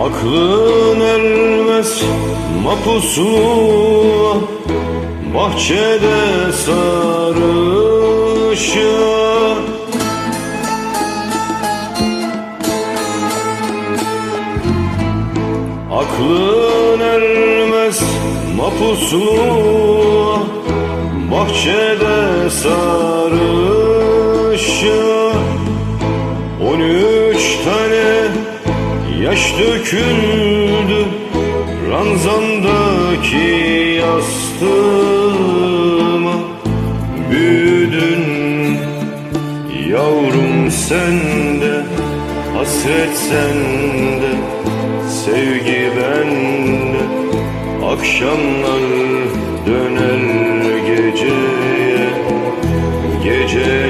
Aklın ermez mapusluğa Bahçede sarışa Aklın ermez mapusluğa Bahçede sarışa yaş döküldü Ranzandaki yastığıma. Büyüdün yavrum sende Hasret sende Sevgi bende. Akşamlar döner geceye Geceler